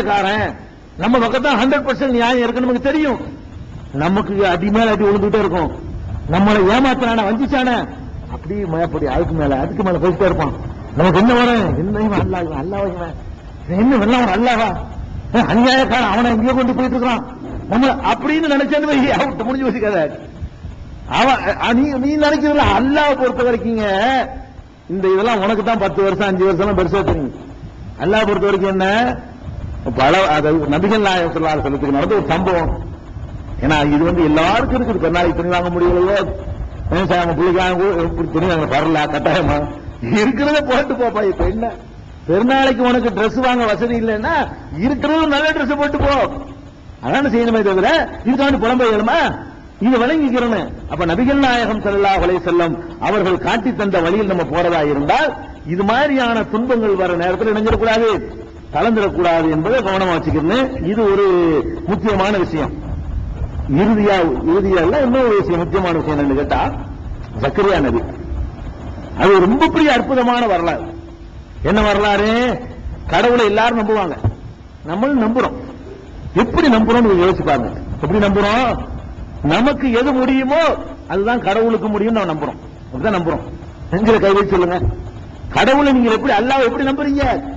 காரன் நம்ம Pakatan hundred percent நியாயம் இருக்குன்னு நமக்கு தெரியும். நமக்கு அடி மேல அடி விழுந்துட்டே இருக்கும். நம்மளை ஏமாத்தான வஞ்சிச்சான. அப்படி மயப்படி அதுக்கு மேல அதுக்கு மேல போயிட்டே இருப்பான். நமக்கு என்ன வரும்? என்னையும் அல்லாஹ் அல்லாஹ் என்ன வெள்ளம் அல்லாவா அநியாயக்காரன் அவனை எங்கேயோ கொண்டு போயிட்டு இருக்கான் நம்ம அப்படின்னு நினைச்சது வை, முடிஞ்சு வச்சுக்காத அவன் நீ நீ நினைக்கிறதுல அல்லாவை பொறுத்த வரைக்குங்க இந்த இதெல்லாம் உனக்கு தான் பத்து வருஷம் அஞ்சு வருஷம் பெருசா தெரியும். அல்லாஹ் பொறுத்த வரைக்கும் என்ன? பல அதாவது நபிகள் நாயகம் சொல்லத்துக்கு நடந்த ஒரு சம்பவம். ஏன்னா இது வந்து எல்லாருக்கும் இருக்குது. பெருநாளைக்கு துணி வாங்க முடியலையோ விவசாயம் பிள்ளைக்காக துணி வாங்க வரல கட்டாயமா? இருக்கிறத போட்டு போப்பா இப்ப என்ன பெருநாளைக்கு உனக்கு ட்ரெஸ் வாங்க வசதி இல்லைன்னா இருக்கிறதும் நல்ல ட்ரெஸ் போட்டு போ. அதான செய்யணுமே தவிர இதுக்காண்டி புலம்பெய வேணுமா? இது விளங்கிக்கிறோம் அப்ப நபிகள் நாயகம் செல்லா வலை செல்லும் அவர்கள் காட்டி தந்த வழியில் நம்ம போறதா இருந்தால் இது மாதிரியான துன்பங்கள் வர நேரத்தில் இணைஞ்சிடக்கூடாது. கலந்துடக்கூடாது என்பதை கவனமா வச்சுக்கணும் இது ஒரு முக்கியமான விஷயம். இறுதியா இறுதியா இல்ல இன்னொரு விஷயம் முக்கியமான விஷயம் என்னன்னு கேட்டா ஜக்கரியா நபி. அது ரொம்ப பெரிய அற்புதமான வரலாறு. என்ன வரலாறு? கடவுளை எல்லாரும் நம்புவாங்க. நம்மளும் நம்புறோம். எப்படி நம்புறோம் யோசிச்சு பாருங்க. எப்படி நம்புறோம்? நமக்கு எது முடியுமோ அதுதான் கடவுளுக்கு முடியும் நம்ம நம்புறோம். அப்படிதான் நம்புறோம். நெஞ்சில கை வச்சு சொல்லுங்க. கடவுளை நீங்க எப்படி அல்லாவை எப்படி நம்புறீங்க?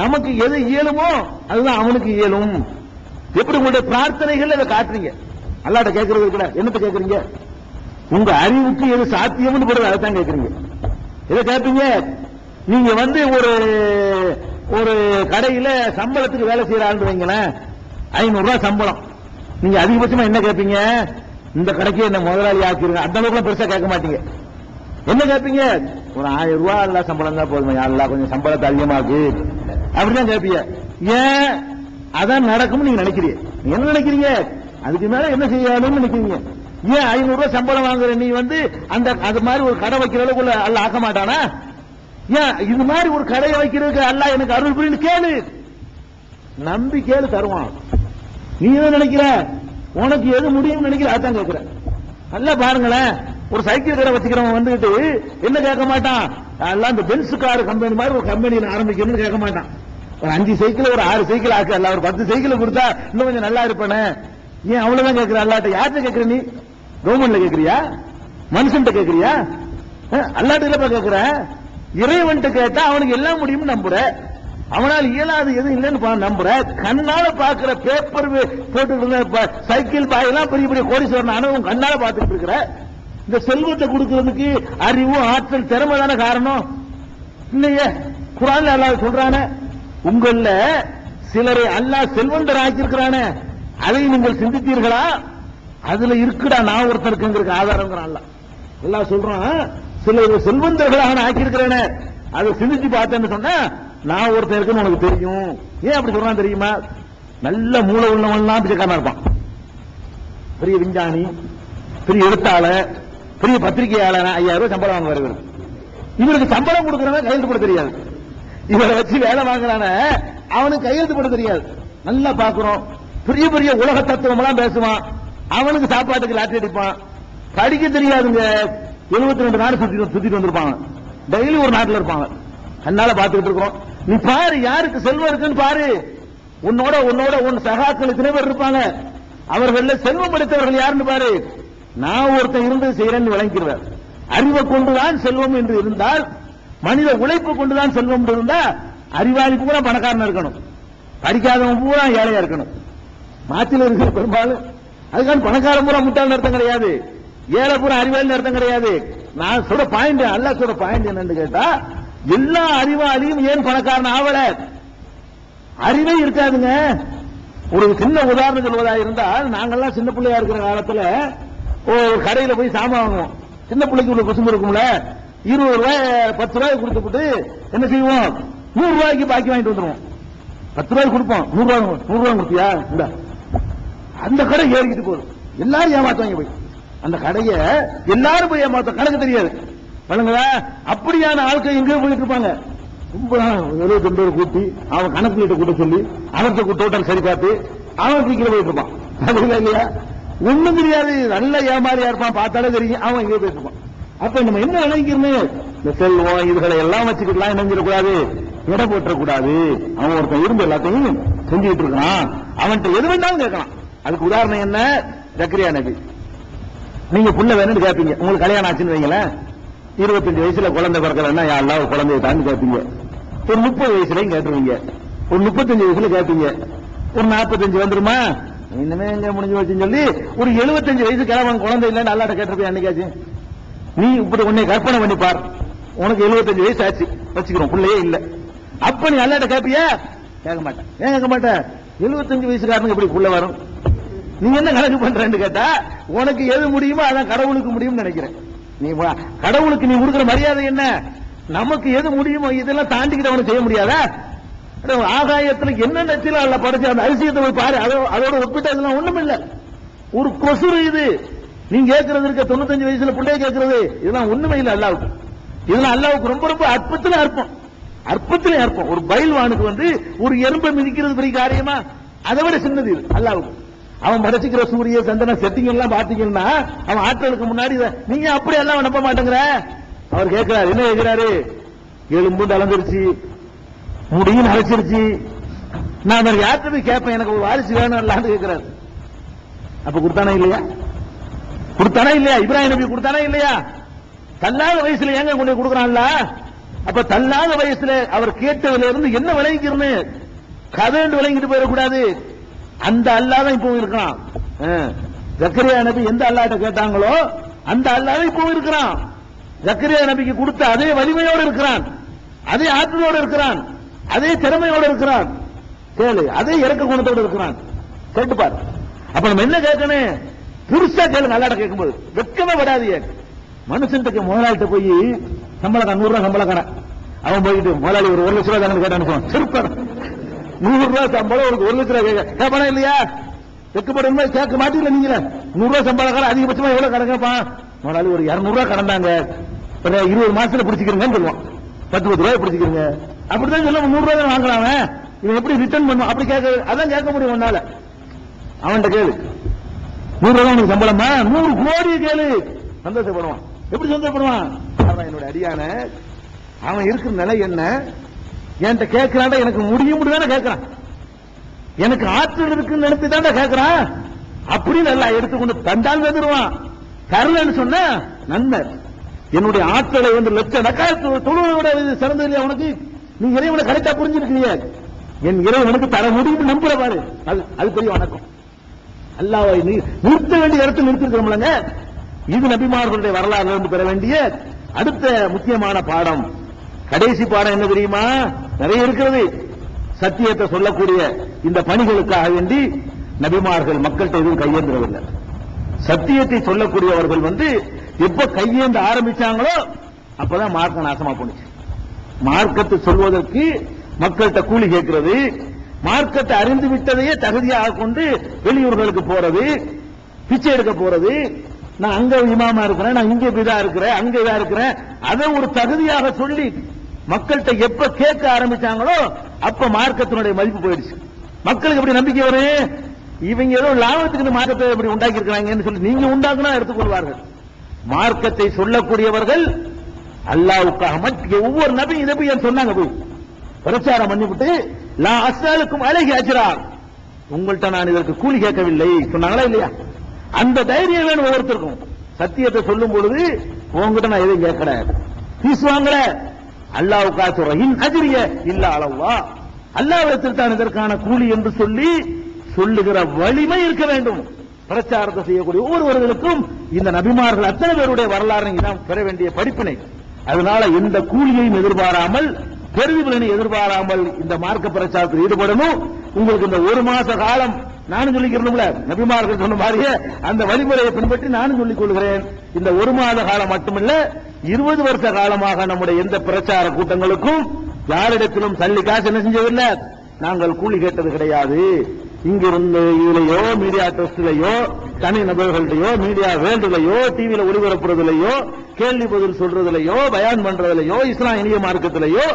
நமக்கு எது இயலுமோ அதுதான் அவனுக்கு இயலும். எப்படி உங்களுடைய பிரார்த்தனைகள் அதை காட்டுறீங்க? அல்லாட்ட கேட்கறது கூட என்னத்தை கேட்கறீங்க? உங்க அறிவுக்கு எது சாத்தியம்னு போடுறது அதை தான் கேட்கறீங்க. எதை கேட்பீங்க? நீங்க வந்து ஒரு ஒரு கடையில சம்பளத்துக்கு வேலை செய்யற வைங்களேன் ஐநூறு ரூபாய் சம்பளம். நீங்க அதிகபட்சமா என்ன கேட்பீங்க? இந்த கடைக்கு என்ன முதலாளி ஆக்கிருங்க. அந்த அளவுக்கு பெருசா கேட்க மாட்டீங்க. என்ன கேட்பீங்க? ஒரு ஆயிரம் ரூபாய் எல்லாம் சம்பளம் தான் போதும். யாரெல்லாம் கொஞ்சம் சம்பளத்தை அதிகமாக்கு. அப்படிதான் கேட்பீங்க ஏன்? அதான் நடக்கும்னு நீங்க நினைக்கிறீங்க. என்ன நினைக்கிறீங்க? அதுக்கு மேல என்ன செய்யணும்னு நினைக்கிறீங்க? ஏன் ஐநூறு ரூபாய் சம்பளம் வாங்குற நீ வந்து அந்த அது மாதிரி ஒரு கடை வைக்கிற அளவுக்கு அல்ல ஆக்க மாட்டானா? ஏன் இது மாதிரி ஒரு கடையை வைக்கிறதுக்கு அல்ல? எனக்கு அருள் புரிந்து கேளு. நம்பி கேளு தருவான். நீ என்ன நினைக்கிற? உனக்கு எது முடியும்னு நினைக்கிற? அதான் கேட்கிற நல்லா பாருங்களேன். ஒரு சைக்கிள் கடை வச்சுக்கிறவன் வந்துகிட்டு என்ன கேட்க மாட்டான்? எல்லாம் இந்த பென்ஸ் கார் கம்பெனி மாதிரி ஒரு கம்பெனி ஆரம்பிக்கணும்னு கேட்க மாட்டான். ஒரு அஞ்சு சைக்கிள் ஒரு ஆறு சைக்கிள் ஆக்கு. அல்ல ஒரு பத்து சைக்கிள் கொடுத்தா இன்னும் கொஞ்சம் நல்லா இருப்பானே. ஏன் அவ்வளவுதான் கேட்கிற? அல்லாட்ட யார்கிட்ட கேட்கிற நீ? கவர்மெண்ட்ல கேட்கறியா? மனுஷன்ட்ட கேட்கறியா? அல்லாட்ட இல்லப்பா கேட்கிற? இறைவன்ட்ட கேட்டா அவனுக்கு எல்லாம் முடியும்னு நம்புற. அவனால் இயலாது எதுவும் இல்லைன்னு நம்புற. கண்ணால பாக்குற பேப்பர் போட்டு இருந்த சைக்கிள் பாயெல்லாம் பெரிய பெரிய கோடீஸ்வரன் அனுபவம் கண்ணால பார்த்துட்டு இருக்கிற. இந்த செல்வத்தை கொடுக்கறதுக்கு அறிவு ஆற்றல் திறமை தானே காரணம்? இல்லையே. குரான் அல்லாஹ் சொல்றான உங்கள சிலரை அல்லாஹ் செல்வந்தர் ஆக்கியிருக்கிறான. அதை நீங்கள் சிந்தித்தீர்களா? அதுல இருக்குடா நான் ஒருத்தருக்குங்கிறதுக்கு ஆதாரங்கிறான் அல்ல எல்லாம் சொல்றான் சிலர் செல்வந்தர்களாக நான் ஆக்கியிருக்கிறேனே. அதை சிந்திச்சு பார்த்தேன்னு சொன்னா நான் ஒருத்தன் இருக்குன்னு உனக்கு தெரியும். ஏன் அப்படி சொல்றான் தெரியுமா? நல்ல மூளை உள்ளவன்லாம் பிச்சைக்காரனா இருப்பான். பெரிய விஞ்ஞானி பெரிய எழுத்தாளர் பெரிய பத்திரிகையாளர் ஐயாயிரம் ரூபாய் சம்பளம் வாங்க இவர் இவனுக்கு சம்பளம் கொடுக்கறவன் கையெழுத்து போட தெரியாது. இவரை வச்சு வேலை வாங்குறான அவனுக்கு கையெழுத்து போட தெரியாது. நல்லா பாக்குறோம் பெரிய பெரிய உலக தத்துவம் எல்லாம் பேசுவான். அவனுக்கு சாப்பாட்டுக்கு லாட்டரி அடிப்பான். படிக்க தெரியாதுங்க. எழுபத்தி ரெண்டு நாடு சுத்தி சுத்திட்டு வந்திருப்பாங்க. டெய்லி ஒரு நாட்டில் இருப்பாங்க. அதனால பாத்துக்கிட்டு இருக்கோம். நீ பாரு யாருக்கு செல்வம் இருக்குன்னு பாரு. உன்னோட உன்னோட உன் சகாக்கள் இத்தனை பேர் இருப்பாங்க. அவர்கள செல்வம் படைத்தவர்கள் யாருன்னு பாரு. நான் ஒருத்தன் இருந்து செய்யறேன்னு விளங்கிடுவார் அறிவை கொண்டுதான் செல்வம் என்று இருந்தால் மனித உழைப்பு கொண்டுதான் செல்வம் என்று இருந்தா அறிவாளி பூரா பணக்காரன் இருக்கணும். படிக்காதவன் பூரா ஏழையா இருக்கணும். மாத்தில இருக்கிற பெரும்பாலும். அதுக்கான பணக்காரன் பூரா முட்டாள் அர்த்தம் கிடையாது. ஏழை பூரா அறிவாளி அர்த்தம் கிடையாது. நான் சொல்ற பாயிண்ட் அல்ல சொல்ற பாயிண்ட் என்னன்னு கேட்டா எல்லா அறிவாளியும் ஏன் பணக்காரன் ஆவல? அறிவே இருக்காதுங்க. ஒரு சின்ன உதாரணம் சொல்வதா இருந்தால் நாங்கெல்லாம் சின்ன பிள்ளையா இருக்கிற காலத்துல ஒரு கடையில போய் சாமான் வாங்குவோம். சின்ன பிள்ளைக்கு உள்ள கொசும்பு இருக்கும்ல? இருபது ரூபாய் பத்து ரூபாய் கொடுத்துட்டு என்ன செய்வோம்? நூறு ரூபாய்க்கு பாக்கி வாங்கிட்டு வந்துருவோம். பத்து ரூபாய் கொடுப்போம். நூறு ரூபாய் நூறு ரூபாய் கொடுத்தியா இந்த. அந்த கடை ஏறிக்கிட்டு போதும் எல்லாரும் ஏமாத்துவாங்க போய். அந்த கடையை எல்லாரும் போய் ஏமாத்த கணக்கு தெரியாது. வழங்குதா அப்படியான ஆட்கள் எங்கேயோ போயிட்டு இருப்பாங்க. ரொம்ப எழுபத்தி ரெண்டு பேர் கூட்டி அவன் கணக்கு கிட்ட கூட்ட சொல்லி அவர்கிட்ட டோட்டல் சரி பார்த்து அவன் சீக்கிரம் போயிட்டு இருப்பான். இல்லையா? ஒண்ணும் தெரியாது. நல்ல ஏமாறியா இருப்பான் பார்த்தாலே தெரியும். அவன் இங்கே பேசுவான் அப்ப நம்ம என்ன நினைக்கிறோம் இந்த செல்வம் இதுகளை எல்லாம் வச்சுக்கிட்டுலாம் நினைஞ்சிடக்கூடாது இடம் போட்டுறக்கூடாது. அவன் ஒருத்தன் இருந்து எல்லாத்தையும் செஞ்சுட்டு இருக்கான். அவன்கிட்ட எது வேணாலும் கேட்கலாம். அதுக்கு உதாரணம் என்ன? ஜக்கரியா நபி. நீங்க புள்ள வேணும்னு கேட்பீங்க. உங்களுக்கு கல்யாணம் ஆச்சுன்னு வைங்களேன். இருபத்தஞ்சு வயசுல குழந்தை பிறக்கலன்னா யாரெல்லாம் ஒரு குழந்தைய தாண்டி கேட்பீங்க. ஒரு முப்பது வயசுலயும் கேட்டுருவீங்க. ஒரு முப்பத்தஞ்சு வயசுல கேட்பீங்க. ஒரு நாற்பத்தஞ்சு வந்துருமா? இன்னுமே எங்க முடிஞ்சு வச்சுன்னு சொல்லி ஒரு எழுபத்தஞ்சு வயசு கிழவன் குழந்தை இல்லைன்னு அல்லாட்ட கேட்டிருப்பேன் என்னைக்காச்சு? நீ இப்படி உன்னை கற்பனை பண்ணி பார். உனக்கு 75 வயசு ஆச்சு. வச்சுக்கிறோம். பிள்ளையே இல்ல. அப்ப நீ அல்லாட்ட கேட்பியா கேட்க மாட்டேன். ஏன் கேட்க மாட்டேன்? 75 வயசுக்காரனுக்கு எப்படி புள்ள வரும்? நீ என்ன கணக்கு பண்றேன்னு கேட்டா உனக்கு எது முடியுமோ அதான் கடவுளுக்கு முடியும்னு நினைக்கிறேன். நீ கடவுளுக்கு நீ கொடுக்குற மரியாதை என்ன? நமக்கு எது முடியுமோ இதெல்லாம் தாண்டிக்கிட்டு அவனுக்கு செய்ய முடியாதா? ஆகாயத்துல என்ன நெத்தில அல்ல படைச்சு அந்த அதிசயத்தை போய் பாரு. அதோட ஒப்பிட்டு அதெல்லாம் ஒண்ணும் இல்ல. ஒரு கொசுறு இது. நீங்க கேட்கறது இருக்க தொண்ணூத்தஞ்சு வயசுல பிள்ளைய கேட்கறது இதெல்லாம் ஒண்ணுமே இல்ல அல்லாவுக்கு. இதெல்லாம் அல்லாவுக்கு ரொம்ப ரொம்ப அற்பத்துல அற்பம் அற்பத்திலே அற்பம் ஒரு பயில்வானுக்கு வந்து ஒரு எறும்பை மிதிக்கிறது பெரிய காரியமா? அதை விட சின்னது இது அல்லாவுக்கு. அவன் படைச்சிக்கிற சூரிய சந்தன செட்டிங் எல்லாம் பாத்தீங்கன்னா அவன் ஆட்களுக்கு முன்னாடி நீங்க அப்படி எல்லாம் நம்ப மாட்டேங்கிற? அவர் கேட்கிறாரு என்ன கேட்கிறாரு எலும்பு நலந்துருச்சு முடியும் அழைச்சிருச்சு நான் அவர் யார்கிட்ட போய் கேட்பேன்? எனக்கு ஒரு வாரிசு வேணும் இல்லான்னு கேட்கிறாரு. அப்ப கொடுத்தானா இல்லையா? கொடுத்தானே இல்லையா? இப்ராஹிம் நபி கொடுத்தானா இல்லையா? தள்ளாத வயசுல ஏங்க கொண்டு கொடுக்குறான்ல கொடுக்கறான்ல? அப்ப தள்ளாத வயசுல அவர் கேட்டதுல இருந்து என்ன விளங்கிக்கிறன்னு கதைன்னு விளங்கிட்டு போயிடக்கூடாது. அந்த அல்லாதான் இப்போ இருக்கிறான் ஜக்கரியா நபி எந்த அல்லாட்ட கேட்டாங்களோ அந்த அல்லாதான் இப்போ இருக்கிறான். ஜக்கரியா நபிக்கு கொடுத்த அதே வலிமையோடு இருக்கிறான். அதே ஆற்றலோடு இருக்கிறான். அதே திறமையோடு இருக்கிறான். கேளு அதே இறக்க குணத்தோடு இருக்கிறான். கேட்டுப்பார் அப்ப நம்ம என்ன கேட்கணும்? புருஷா கேளுங்க அல்லாட்ட கேட்கும்போது. வெக்கமே விடாதீங்க மனுஷன்ட்டு முதலாளிட்ட போய் சம்பளக்காரன் நூறு ரூபாய் சம்பளக்காரன் அவன் போயிட்டு முதலாளி ஒரு ஒரு லட்ச ரூபாய் தானே கேட்டான்னு சிறுப்பர் நூறு ரூபாய் சம்பளம் ஒரு ஒரு லட்ச ரூபாய் கேட்க கேட்பானா இல்லையா? வெக்கப்படும் கேட்க மாட்டீங்களா நீங்களே? நூறு ரூபாய் சம்பளக்காரன் அதிகபட்சமா எவ்வளவு கடன் கேட்பான்? முதலாளி ஒரு இருநூறு ரூபாய் கடந்தாங்க இருபது மாசத்துல பிடிச்சிக்கிறீங்கன்னு சொல்லுவான். பத்து பத்து ரூபாய் பிடிச்சிக்கிறீங்க. அப்படிதான் சொல்ல நூறு ரூபாய் தான் வாங்கலாம் அவன். இவன் எப்படி ரிட்டர்ன் பண்ணும் அப்படி கேட்க அதான் கேட்க முடியும் உன்னால. அவன்கிட்ட கேளு. நூறு ரூபாய் உனக்கு சம்பளமா? நூறு கோடி கேளு. சந்தோஷப்படுவான். எப்படி சந்தோஷப்படுவான்? என்னோட அடியான. அவன் இருக்கிற நிலை என்ன? என்கிட்ட கேட்கிறான் எனக்கு முடியும் முடியாத கேட்கிறான். எனக்கு ஆற்றல் இருக்குன்னு நினைத்து தான்டா கேட்கிறான். அப்படின்னு எல்லாம் எடுத்துக்கொண்டு தண்டால் வந்துருவான் தரலன்னு சொன்ன நன்மை. என்னுடைய ஆற்றலை வந்து லட்சணக்கா தொழுவோட சிறந்தது இல்லையா உனக்கு? நீ இறைவனை கரெக்டா புரிஞ்சிருக்கீங்க என் இறைவனுக்கு தர முடியும் நம்புற பாரு. அது அது பெரிய வணக்கம். அல்லாவை நீ நிறுத்த வேண்டிய இடத்தில் நிறுத்திருக்கிறோம்லங்க. இது நபிமார்களுடைய வரலாறு இருந்து பெற வேண்டிய அடுத்த முக்கியமான பாடம். கடைசி பாடம் என்ன தெரியுமா? நிறைய இருக்கிறது. சத்தியத்தை சொல்லக்கூடிய இந்த பணிகளுக்காக வேண்டி நபிமார்கள் மக்கள்கிட்ட எதுவும் கையேந்துறதில்லை சத்தியத்தை சொல்லக்கூடியவர்கள் வந்து எப்ப கையேந்த ஆரம்பிச்சாங்களோ அப்பதான் மார்க்க நாசமா போனுச்சு மார்க்கத்தை சொல்வதற்கு மக்கள்கிட்ட கூலி கேட்கிறது. மார்க்கத்தை அறிந்து விட்டதையே தகுதியாக கொண்டு வெளியூர்களுக்கு போறது பிச்சை எடுக்க போறது. நான் அங்க இமாமா இருக்கிறேன் நான் இங்க இதா இருக்கிறேன் அங்க இதா இருக்கிறேன். அதை ஒரு தகுதியாக சொல்லி மக்கள்கிட்ட எப்ப கேட்க ஆரம்பிச்சாங்களோ அப்ப மார்க்கத்தினுடைய மதிப்பு போயிடுச்சு. மக்களுக்கு எப்படி நம்பிக்கை வரும்? இவங்க ஏதோ லாபத்துக்கு இந்த மார்க்கத்தை இப்படி உண்டாக்கி இருக்கிறாங்கன்னு சொல்லி நீங்க உண்டாக்குனா எடுத்துக்கொள்வார்கள். மார்க்கத்தை சொல்லக்கூடியவர்கள் அல்லாவுக்காக மட்டும் ஒவ்வொரு நபையும் இதை போய் சொன்னாங்க போய். பிரச்சாரம் பண்ணிவிட்டு லா அசாலுக்கும் அழகி அஜ்ரார் உங்கள்கிட்ட நான் இதற்கு கூலி கேட்கவில்லை. சொன்னாங்களா இல்லையா? அந்த தைரியம் வேணும் ஒவ்வொருத்தருக்கும். சத்தியத்தை சொல்லும் பொழுது உங்ககிட்ட நான் எதையும் கேட்கல. பீஸ் வாங்கல. அல்லாவுக்கா சொல்றேன். அஜிரிய இல்ல அளவா அல்லாவிடத்தில் தான் இதற்கான கூலி என்று சொல்லி சொல்லுகிற வலிமை இருக்க வேண்டும். பிரச்சாரத்தை செய்யக்கூடிய ஒவ்வொருவர்களுக்கும் இந்த நபிமார்கள் அத்தனை பேருடைய வரலாறு தான் பெற வேண்டிய படிப்பினை. அதனால எந்த கூலியையும் எதிர்பாராமல் பெருவிபலனை எதிர்பாராமல் இந்த மார்க்க பிரச்சாரத்தில் ஈடுபடணும். உங்களுக்கு இந்த ஒரு மாச காலம் நானும் சொல்லிக்கிறோம்ல நபிமார்கள் சொன்ன மாதிரியே அந்த வழிமுறையை பின்பற்றி நானும் சொல்லிக் கொள்கிறேன். இந்த ஒரு மாத காலம் மட்டுமல்ல இருபது வருஷ காலமாக நம்முடைய எந்த பிரச்சார கூட்டங்களுக்கும் யாரிடத்திலும் சல்லி காசு என்ன செஞ்சதில்லை? நாங்கள் கூலி கேட்டது கிடையாது. இங்கிருந்து இதுலயோ மீடியா டெஸ்ட்லயோ தனி நபர்கள்டையோ மீடியா வேண்டுலையோ டிவியில ஒளிபரப்புறதுலையோ கேள்வி பதில் சொல்றதுலையோ பயான் பண்றதுலையோ இஸ்லாம் இனிய மார்க்கத்திலேயோ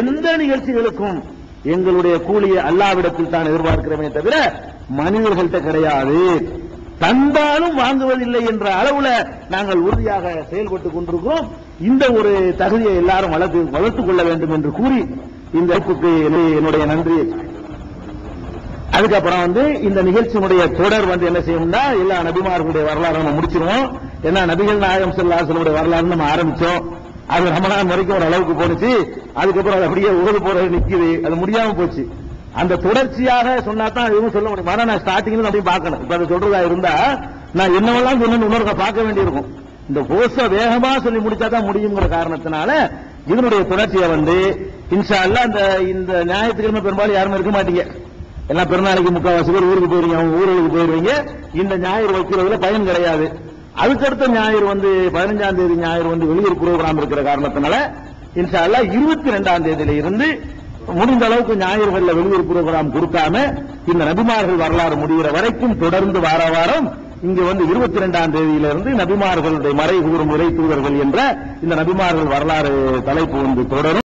எந்த நிகழ்ச்சிகளுக்கும் எங்களுடைய கூலியை அல்லாவிடத்தில் தான் எதிர்பார்க்கிறோமே தவிர மனிதர்கள்ட்ட கிடையாது. தந்தாலும் வாங்குவதில்லை என்ற அளவுல நாங்கள் உறுதியாக செயல்பட்டுக் கொண்டிருக்கிறோம். இந்த ஒரு தகுதியை எல்லாரும் வளர்த்து வளர்த்துக் கொள்ள வேண்டும் என்று கூறி இந்த என்னுடைய நன்றி. அதுக்கப்புறம் வந்து இந்த நிகழ்ச்சியினுடைய தொடர் வந்து என்ன செய்யணும்னா எல்லா நபிமார்களுடைய வரலாறு நம்ம முடிச்சிருவோம். ஏன்னா நபிகள் நாயகம் செல்லாசனுடைய வரலாறு நம்ம ஆரம்பிச்சோம். அது ரமணான் வரைக்கும் ஒரு அளவுக்கு போனுச்சு அதுக்கப்புறம் அது அப்படியே உகது போறது நிக்குது. அது முடியாம போச்சு. அந்த தொடர்ச்சியாக சொன்னா தான் எதுவும் சொல்ல முடியும். ஆனா நான் ஸ்டார்டிங்ல அப்படியே பார்க்கணும். இப்ப அதை சொல்றதா இருந்தா நான் என்னவெல்லாம் சொன்னு இன்னொரு பார்க்க வேண்டியிருக்கும். இந்த கோஷ வேகமா சொல்லி முடிச்சா தான் முடியுங்கிற காரணத்தினால இதனுடைய தொடர்ச்சியை வந்து இன்ஷா அல்லாஹ் இந்த இந்த ஞாயிற்றுக்கிழமை பெரும்பாலும் யாருமே இருக்க மாட்டீங்க. எல்லாம் பெருநாளைக்கு முக்கால்வாசி பேர் ஊருக்கு போயிருவீங்க அவங்க ஊர்களுக்கு போயிருவீங்க. இந்த ஞாயிறு வைக்கிறதுல பயன் கிடையாது. அதுக்கடுத்த ஞாயிறு வந்து பதினஞ்சாம் தேதி ஞாயிறு வந்து வெளியூர் புரோகிராம் இருக்கிற காரணத்தினால இன்ஷா அல்லா இருபத்தி ரெண்டாம் தேதியில இருந்து முடிந்த அளவுக்கு ஞாயிறுகள்ல வெளியூர் புரோகிராம் கொடுக்காம இந்த நபிமார்கள் வரலாறு முடிகிற வரைக்கும் தொடர்ந்து வார வாரம் இங்க வந்து இருபத்தி ரெண்டாம் தேதியிலிருந்து நபிமார்களுடைய மறை கூறும் உரை தூதர்கள் என்ற இந்த நபிமார்கள் வரலாறு தலைப்பு வந்து தொடரும்.